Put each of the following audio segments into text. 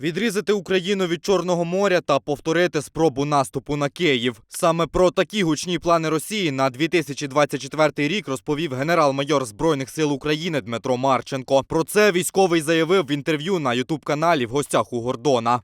Відрізати Україну від Чорного моря та повторити спробу наступу на Київ. Саме про такі гучні плани Росії на 2024 рік розповів генерал-майор Збройних сил України Дмитро Марченко. Про це військовий заявив в інтерв'ю на ютуб-каналі в гостях у Гордона.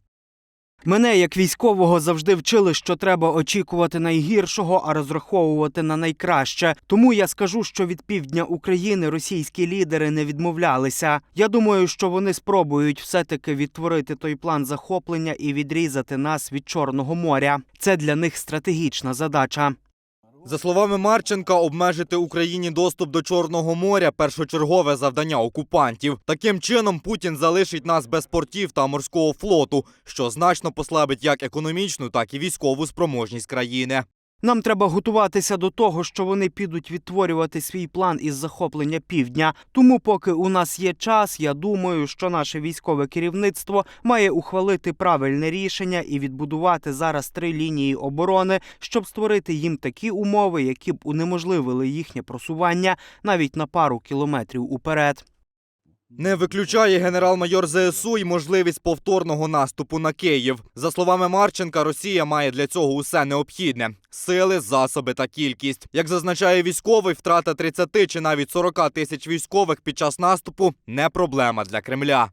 Мене як військового завжди вчили, що треба очікувати найгіршого, а розраховувати на найкраще. Тому я скажу, що від півдня України російські лідери не відмовлялися. Я думаю, що вони спробують все-таки відтворити той план захоплення і відрізати нас від Чорного моря. Це для них стратегічна задача. За словами Марченка, обмежити Україні доступ до Чорного моря першочергове завдання окупантів. Таким чином Путін залишить нас без портів та морського флоту, що значно послабить як економічну, так і військову спроможність країни. Нам треба готуватися до того, що вони підуть відтворювати свій план із захоплення півдня. Тому, поки у нас є час, я думаю, що наше військове керівництво має ухвалити правильне рішення і відбудувати зараз три лінії оборони, щоб створити їм такі умови, які б унеможливили їхнє просування навіть на пару кілометрів уперед. Не виключає генерал-майор ЗСУ й можливість повторного наступу на Київ. За словами Марченка, Росія має для цього усе необхідне: сили, засоби та кількість. Як зазначає військовий, втрата 30 чи навіть 40 тисяч військових під час наступу не проблема для Кремля.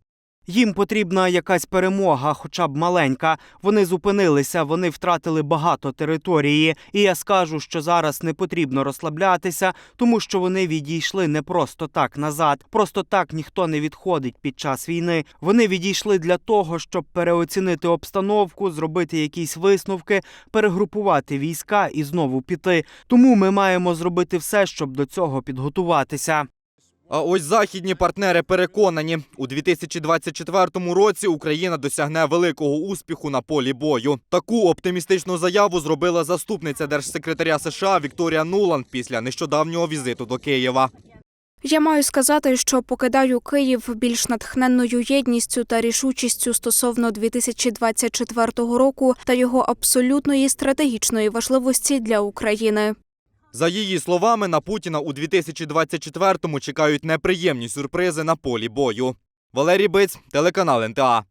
Їм потрібна якась перемога, хоча б маленька. Вони зупинилися, вони втратили багато території. І я скажу, що зараз не потрібно розслаблятися, тому що вони відійшли не просто так назад. Просто так ніхто не відходить під час війни. Вони відійшли для того, щоб переоцінити обстановку, зробити якісь висновки, перегрупувати війська і знову піти. Тому ми маємо зробити все, щоб до цього підготуватися. А ось західні партнери переконані, у 2024 році Україна досягне великого успіху на полі бою. Таку оптимістичну заяву зробила заступниця держсекретаря США Вікторія Нуланд після нещодавнього візиту до Києва. Я маю сказати, що покидаю Київ більш натхненною єдністю та рішучістю стосовно 2024 року та його абсолютної стратегічної важливості для України. За її словами, на Путіна у 2024-му чекають неприємні сюрпризи на полі бою. Валерій Биць, телеканал НТА.